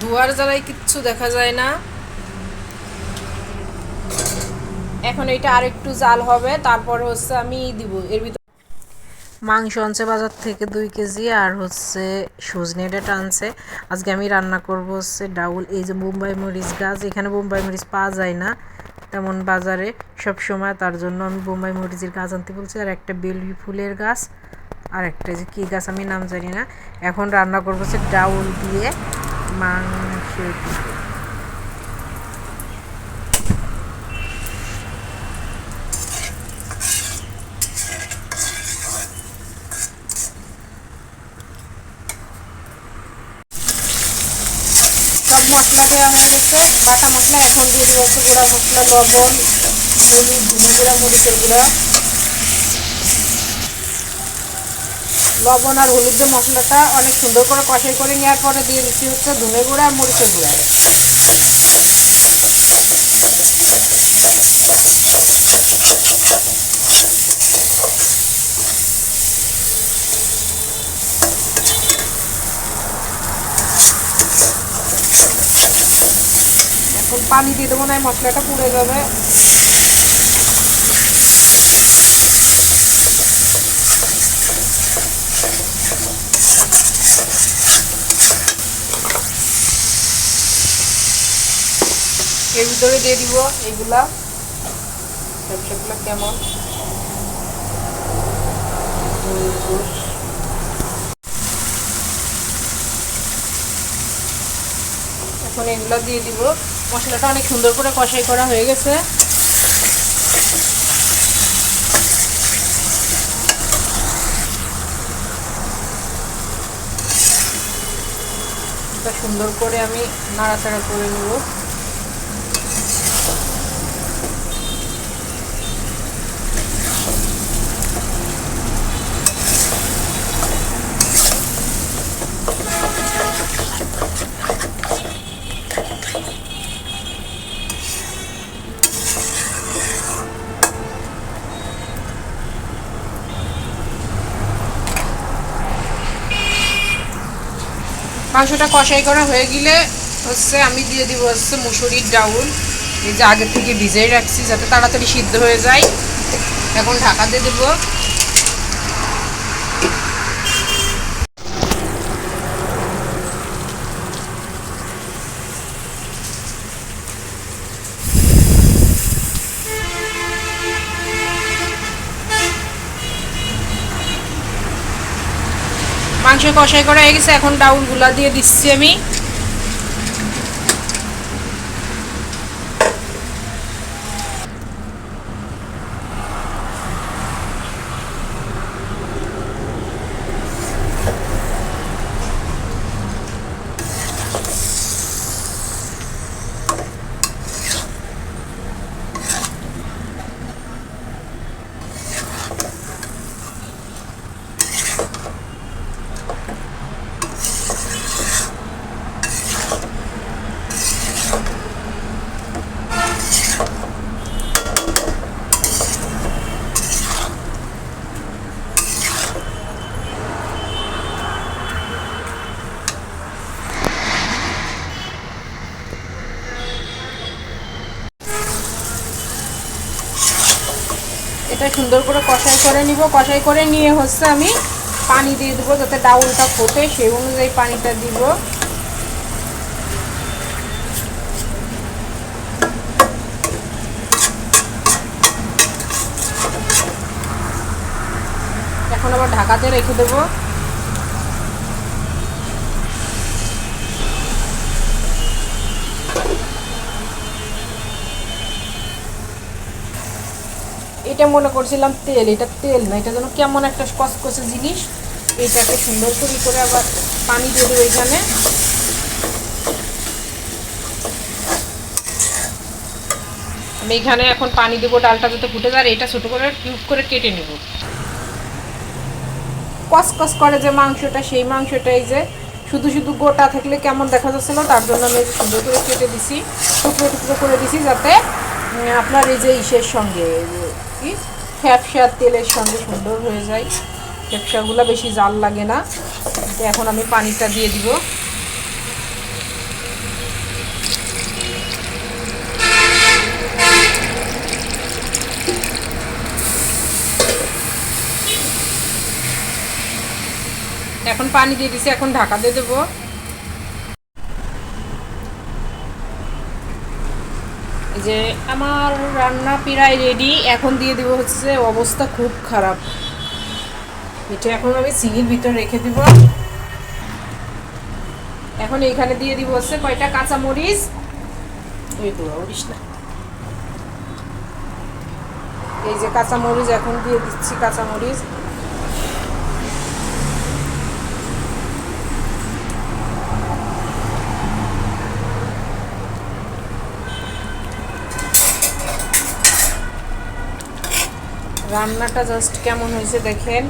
দুয়ার জ্বালায় কিচ্ছু দেখা যায় না। এখন এটা আর একটু জাল হবে, তারপর হচ্ছে আমি দিব। এর ভিতর মাংস আনছে বাজার থেকে দুই কেজি, আর হচ্ছে সজনে ডাঁটা আনছে। আজকে আমি রান্না করব হচ্ছে ডাউল। এই যে মুম্বাই মরিচ গাছ, এখানে মুম্বাই মরিচ পাওয়া যায় না তেমন বাজারে। সব সময় তার জন্য আমি বোম্বাই মরিচের গাছ আনতে বলছি, আর একটা বেলি ফুলের গাছ, আর একটা যে কী গাছ আমি নাম জানি না। এখন রান্না করব হচ্ছে ডাউল দিয়ে। মাংস দিয়ে সব মশলা দেওয়া হয়ে গেছে বাটা মশলা এখন দিয়ে দেওয়া হচ্ছে গুঁড়া মশলা লবণ হলুদ গুঁড়া মরিচের গুঁড়া লবণ আর হলুদ দিয়ে মশলাটা অনেক সুন্দর করে কষাই করে নেওয়ার পরে দিয়ে দিচ্ছি হচ্ছে ধনে গুঁড়া আর মরিচের গুঁড়া। এখন পানি দিয়ে দেবো না মশলাটা পুড়ে যাবে। এর ভিতরে দিয়ে দিব এইগুলা ব্যবসাগুলো কেমন? এখন এগুলো দিয়ে দিব। মশলাটা অনেক সুন্দর করে কষাই করা হয়ে গেছে। সুন্দর করে আমি নাড়াচাড়া করে নেব। মাংসটা কষাই করা হয়ে গেলে হচ্ছে আমি দিয়ে দিব হচ্ছে মুসুরির ডাউল। এই যে আগে থেকে ভিজেই রাখছি যাতে তাড়াতাড়ি সিদ্ধ হয়ে যায়। এখন ঢাকা দিয়ে দেবো। মাংস কষাই করা হয়ে গেছে এখন ডাউলগুলা দিয়ে দিচ্ছি আমি। এটা সুন্দর করে কষাই করে নিব। কষাই করে নিয়ে হচ্ছে আমি পানি দিয়ে দেবো যাতে ডাউলটা ফোটে সেই অনুযায়ী পানিটা দিব। এখন আবার ঢাকাতে রেখে দেবো। এটা মনে করছিলাম তেল, এটা তেল না, এটা যেন কেমন একটা কসকসে জিনিস। এটাকে সুন্দর করে করে আবার পানি দিয়ে দেবো এখানে। আমি এখানে এখন পানি দেবো, ডালটা যাতে ফুটে যায় এটা ছোটো করে কিউব করে কেটে নেব। কসকস করে যে মাংসটা, সেই মাংসটাই যে শুধু শুধু গোটা থাকলে কেমন দেখা যাচ্ছিল, তার জন্য আমি সুন্দর করে কেটে দিছি, টুকরো টুকরো করে দিছি যাতে আপনার এই যে ইসের সঙ্গে কি ফ্যাপসার তেলের সঙ্গে সুন্দর হয়ে যায়। ফ্যাপসাগুলো বেশি জাল লাগে না। এখন আমি পানিটা দিয়ে দিব। এখন পানি দিয়ে দিছি, এখন ঢাকা দিয়ে দেবো। যে আমার রান্না প্রায় রেডি এখন দিয়ে দিব হচ্ছে অবস্থা খুব খারাপ। এটা এখন আমি সিগির ভিতরে রেখে দিব। এখন এইখানে দিয়ে দিব হচ্ছে কয়টা কাঁচা মরিচ এই তো মরিচ না। এই যে কাঁচা মরিচ এখন দিয়ে দিচ্ছি কাঁচা রান্নাটা জাস্ট কেমন হয়েছে দেখেন।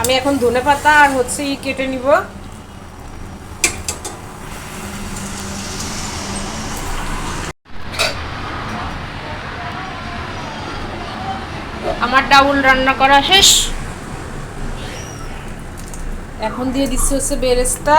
আমি এখন ধনে পাতা আর হচ্ছে ই কেটে নিব। আমার ডাউল রান্না করা শেষ। এখন দিয়ে দিচ্ছি হচ্ছে বেরেস্তা।